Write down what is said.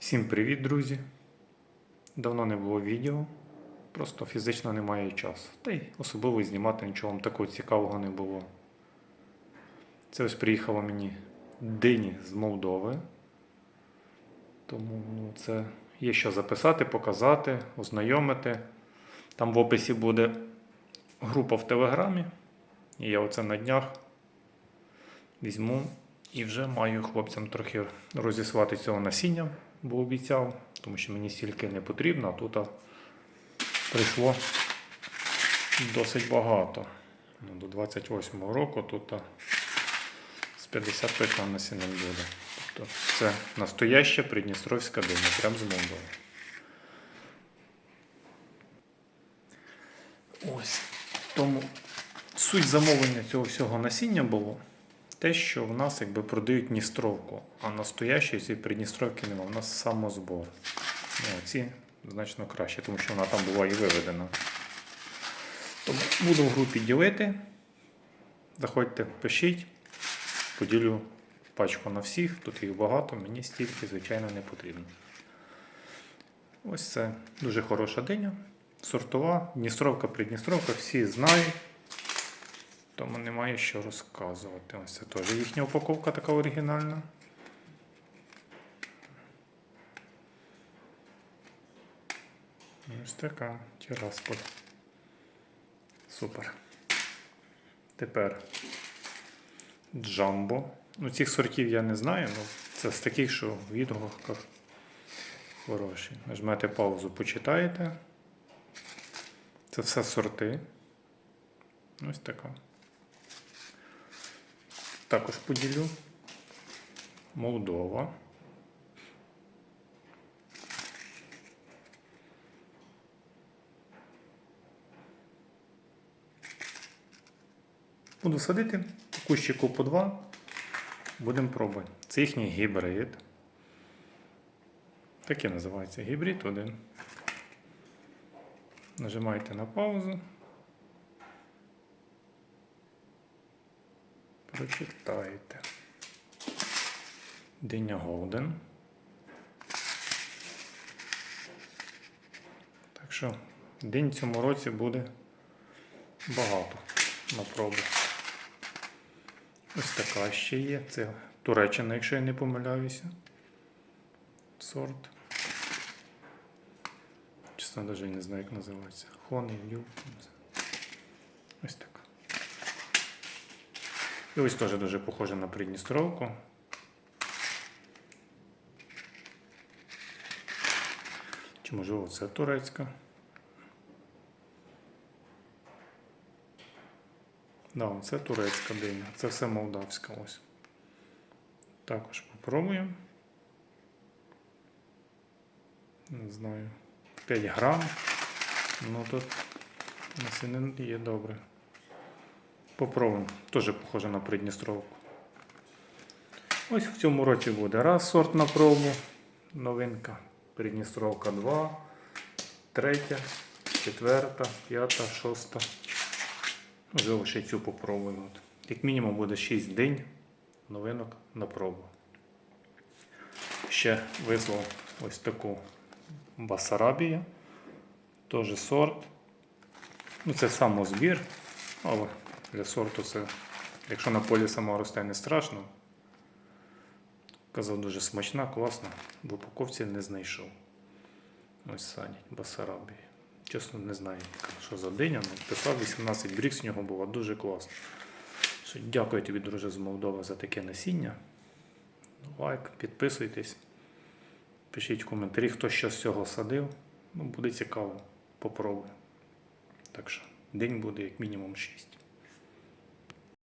Всім привіт, друзі! Давно не було відео, просто фізично немає часу. Та й особливо знімати нічого вам такого цікавого не було. Це ось приїхало мені дині з Молдови. Тому ну, це є що записати, показати, ознайомити. Там в описі буде група в Телеграмі. І я оце на днях візьму і вже маю хлопцям трохи розіслати цього насіння, бо обіцяв, тому що мені стільки не потрібно, а тут прийшло досить багато. Ну, До 28-го року тут з 50 точно насіння буде. Тобто це настояща придністровська диня, прямо з Молдови. Ось. Тому суть замовлення цього всього насіння було те, що в нас якби продають Дністровку, а настоящої цієї Придністровки немає. У нас самозбор. Ну, ці значно краще, тому що вона там була і виведена. Тому буду в групі ділити. Заходьте, пишіть, поділю пачку на всіх, тут їх багато, мені стільки, звичайно, не потрібно. Ось це дуже хороша диня. Сортова, Дністровка, Придністровка, всі знають. Тому немає що розказувати. Ось це теж їхня упаковка така оригінальна. Ось така Тірасполь. Супер. Тепер джамбо. Ну, цих сортів я не знаю, але це з таких, що в відгуках хороші. Нажмете паузу, почитаєте. Це все сорти. Ось така. Також поділю. Молдова. Буду садити кущику по два. Будемо пробувати. Це їхній гібрид. Так і називається гібрид 1. Нажимаєте на паузу. Прочитаєте. Диня Голден. Так що день цьому році буде багато на пробу. Ось така ще є. Це Туреччина, якщо я не помиляюся. Сорт. Чесно, навіть не знаю, як називається. Хони. Ось така. І ось теж дуже похоже на Придністровку. Чи можливо це турецька? Да, це турецька диня. Це все молдавська ось. Також попробуємо. Не знаю. 5 грам. Ну тут насінин є добре. Попробуємо. Теж похоже на Придністровку. Ось в цьому році буде раз сорт на пробу. Новинка. Придністровка 2, третя, четверта, п'ята, шоста. Можливо, ще цю попробуємо. Як мінімум буде 6 день новинок на пробу. Ще вислав ось таку Басарабія. Теж сорт. Ну, це самозбір, але для сорту це, якщо на полі сама росте, не страшно. Казав, дуже смачна, класна, в упаковці не знайшов. Ось садять Басарабії. Чесно, не знаю, що за диня, але писав 18 брікс, в нього було дуже класно. Дякую тобі, друже, з Молдови, за таке насіння. Лайк, підписуйтесь, пишіть коментарі, хто що з цього садив. Ну, буде цікаво, попробую. Так що, день буде як мінімум 6.